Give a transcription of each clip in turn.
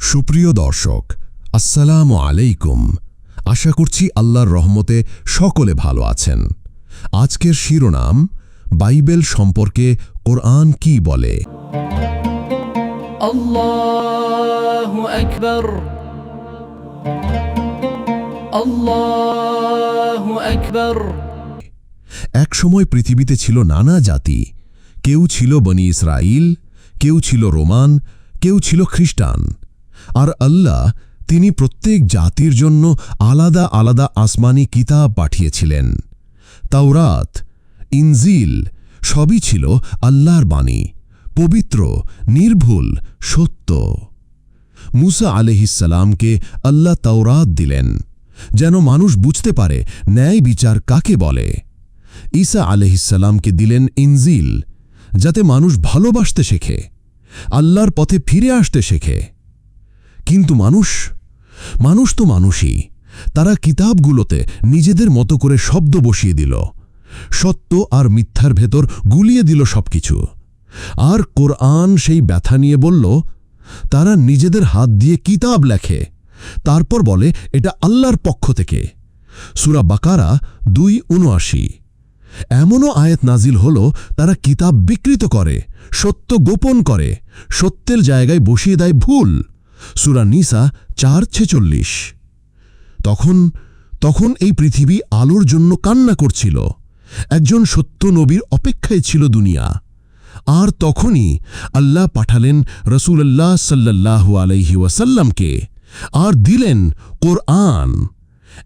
সুপ্রিয় দর্শক আসসালাম আলাইকুম। আশা করছি আল্লাহর রহমতে সকলে ভালো আছেন। আজকের শিরোনাম বাইবেল সম্পর্কে কোরআন কি বলে? এক সময় পৃথিবীতে ছিল নানা জাতি। কেউ ছিল বনি ইসরাইল কেউ ছিল রোমান কেউ ছিল খ্রিস্টান। আর আল্লাহ তিনি প্রত্যেক জাতির জন্য আলাদা আলাদা আসমানি কিতাব পাঠিয়েছিলেন। তাওরাত, ইনজিল সবই ছিল আল্লাহর বাণী, পবিত্র, নির্ভুল, সত্য। মুসা আলহিসাল্লামকে আল্লাহ তাওরাত দিলেন, যেন মানুষ বুঝতে পারে ন্যায় বিচার কাকে বলে। ঈসা আলহিসাল্লামকে দিলেন ইনজিল, যাতে মানুষ ভালোবাসতে শেখে, আল্লাহর পথে ফিরে আসতে শেখে। কিন্তু মানুষ? মানুষ তো মানুষই। তারা কিতাবগুলোতে নিজেদের মতো করে শব্দ বসিয়ে দিল। সত্য আর মিথ্যার ভেতর গুলিয়ে দিল সবকিছু। আর কোরআন সেই ব্যথা নিয়ে বলল, তারা নিজেদের হাত দিয়ে কিতাব লেখে। তারপর বলে, এটা আল্লাহর পক্ষ থেকে। সুরা বাকারা দুই উনআশি এমনও আয়াত নাজিল হল, তারা কিতাব বিকৃত করে, সত্য গোপন করে, সত্যের জায়গায় বসিয়ে দেয় ভুল। সুরা নিসা চার ছেচল্লিশ। তখন তখন এই পৃথিবী আলোর জন্য কান্না করছিল। একজন সত্য নবীর অপেক্ষায় ছিল দুনিয়া। আর তখনই আল্লাহ পাঠালেন রসুল্লাহ সাল্লাহু আলাইহি ওয়াসাল্লামকে আর দিলেন কোরআন।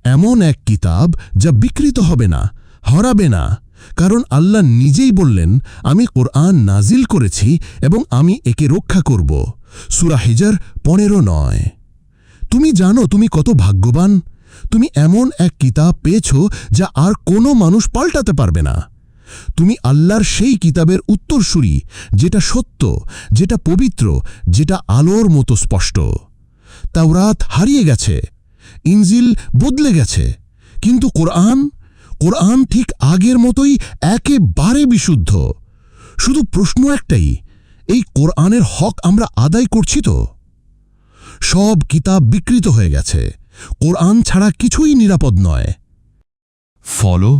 এমন এক কিতাব যা বিকৃত হবে না, হরাবে না। কারণ আল্লাহ নিজেই বললেন, আমি কোরআন নাজিল করেছি এবং আমি একে রক্ষা করব। সুরা হিজার পনেরো নয়। তুমি জানো তুমি কত ভাগ্যবান? তুমি এমন এক কিতাব পেয়েছ যা আর কোনো মানুষ পাল্টাতে পারবে না। তুমি আল্লাহর সেই কিতাবের উত্তরসূরি, যেটা সত্য, যেটা পবিত্র, যেটা আলোর মতো স্পষ্ট। তাওরাত হারিয়ে গেছে, ইনজিল বদলে গেছে, কিন্তু কোরআন কোরআন ঠিক আগের মতোই একেবারে বিশুদ্ধ। শুধু প্রশ্ন একটাই এই কোরআনের হক আমরা আদায় করছি তো। সব কিতাব বিকৃত হয়ে গেছে। কোরআন ছাড়া কিছুই নিরাপদ নয়। ফলো,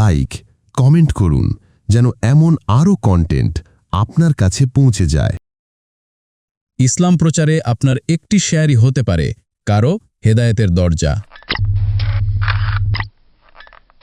লাইক, কমেন্ট করুন যেন এমন আরও কন্টেন্ট আপনার কাছে পৌঁছে যায়। ইসলাম প্রচারে আপনার একটি শেয়ারই হতে পারে, কারও হেদায়েতের দরজা।